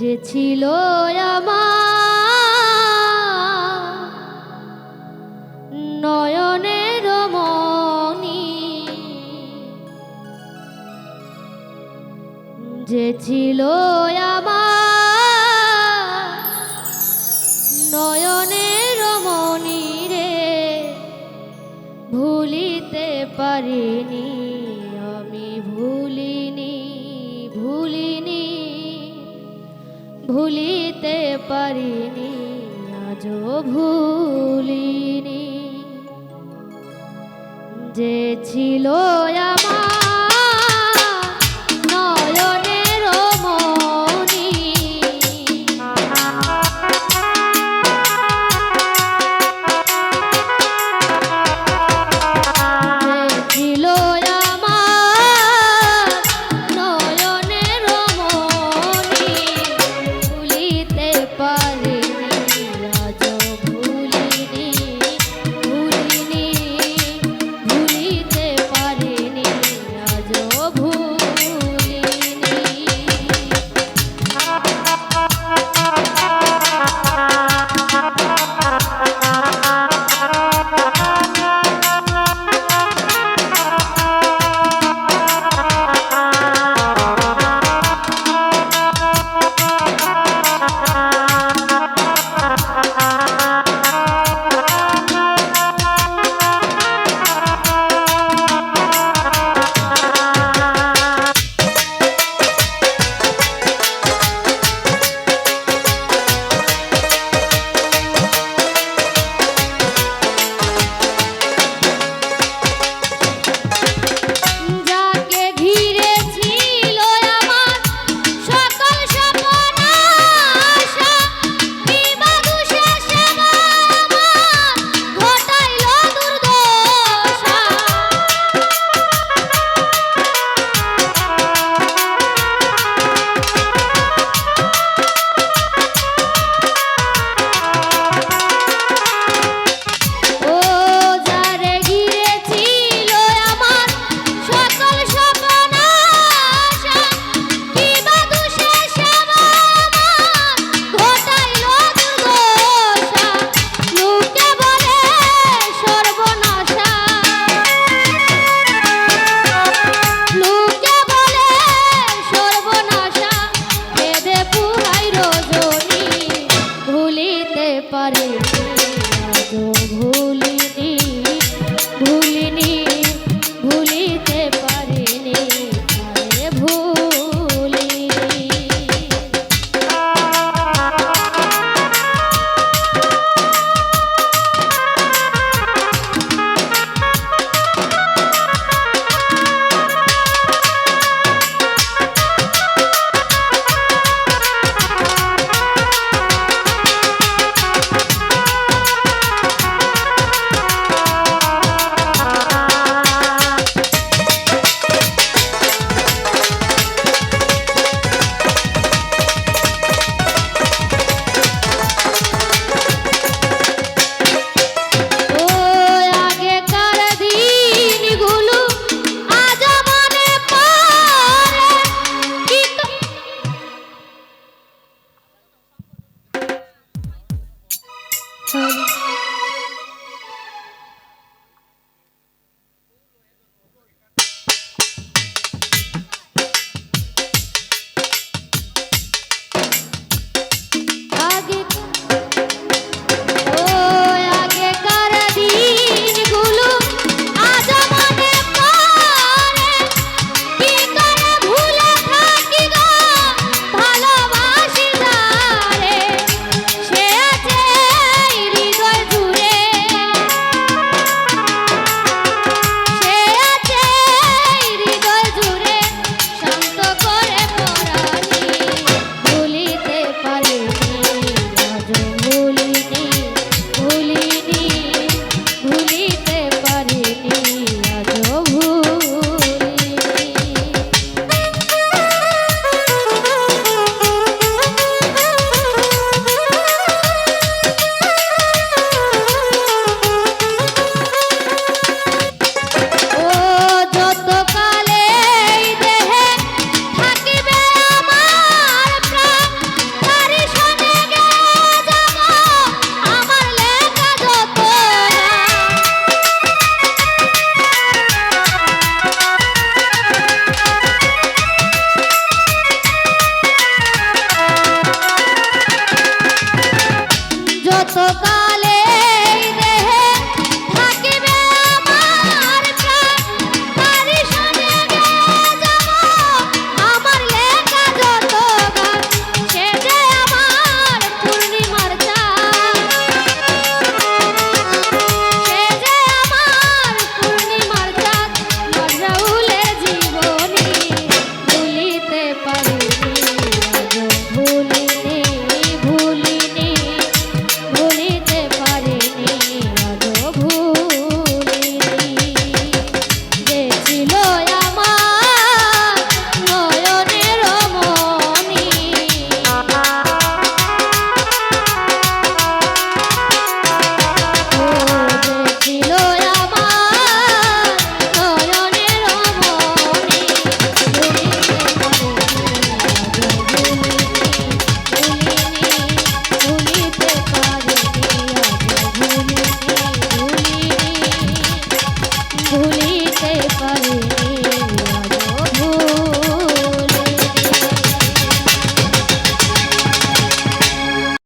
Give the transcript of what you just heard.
যে ছিল নয়নের মনি যে ছিল নয়নের মনি রে ভুলিতে পারিনি আমি ভুলিনি ভুলিনি। ভুলিতে পারিনি আজ ভুলিনি। যে ছিল আম কত